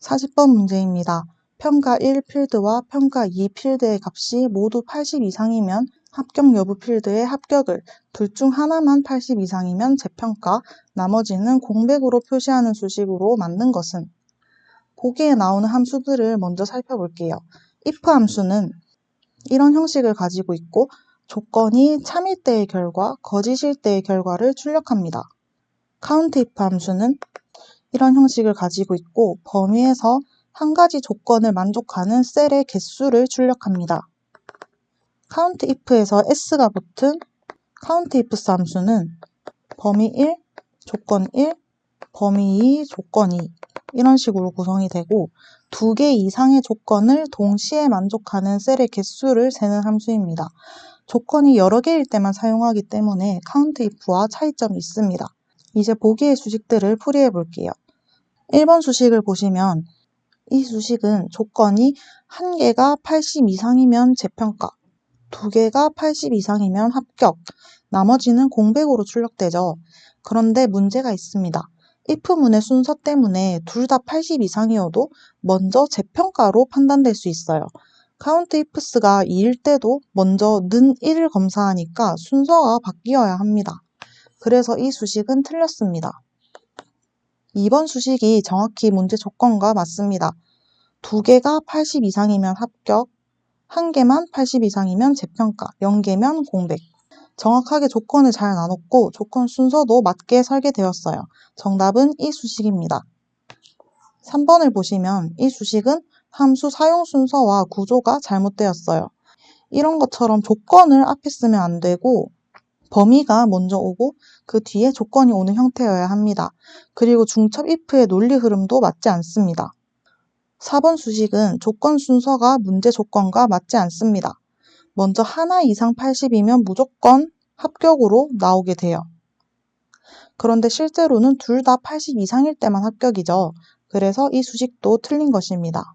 40번 문제입니다. 평가 1 필드와 평가 2 필드의 값이 모두 80 이상이면 합격 여부 필드의 합격을, 둘 중 하나만 80 이상이면 재평가, 나머지는 공백으로 표시하는 수식으로 만든 것은 보기에 나오는 함수들을 먼저 살펴볼게요. if 함수는 이런 형식을 가지고 있고 조건이 참일 때의 결과, 거짓일 때의 결과를 출력합니다. count if 함수는 이런 형식을 가지고 있고 범위에서 한 가지 조건을 만족하는 셀의 개수를 출력합니다. count if에서 s가 붙은 count if 함수는 범위 1, 조건 1, 범위 2, 조건 2 이런 식으로 구성이 되고 두 개 이상의 조건을 동시에 만족하는 셀의 개수를 세는 함수입니다. 조건이 여러 개일 때만 사용하기 때문에 count if와 차이점이 있습니다. 이제 보기의 수식들을 풀이해 볼게요. 1번 수식을 보시면 이 수식은 조건이 한 개가 80 이상이면 재평가, 두 개가 80 이상이면 합격, 나머지는 공백으로 출력되죠. 그런데 문제가 있습니다. if문의 순서 때문에 둘 다 80 이상이어도 먼저 재평가로 판단될 수 있어요. count ifs가 2일 때도 먼저 는 1을 검사하니까 순서가 바뀌어야 합니다. 그래서 이 수식은 틀렸습니다. 2번 수식이 정확히 문제 조건과 맞습니다. 두 개가 80 이상이면 합격, 한 개만 80 이상이면 재평가, 0개면 공백. 정확하게 조건을 잘 나눴고 조건 순서도 맞게 설계되었어요. 정답은 이 수식입니다. 3번을 보시면 이 수식은 함수 사용 순서와 구조가 잘못되었어요. 이런 것처럼 조건을 앞에 쓰면 안 되고 범위가 먼저 오고 그 뒤에 조건이 오는 형태여야 합니다. 그리고 중첩 if의 논리 흐름도 맞지 않습니다. 4번 수식은 조건 순서가 문제 조건과 맞지 않습니다. 먼저 하나 이상 80이면 무조건 합격으로 나오게 돼요. 그런데 실제로는 둘 다 80 이상일 때만 합격이죠. 그래서 이 수식도 틀린 것입니다.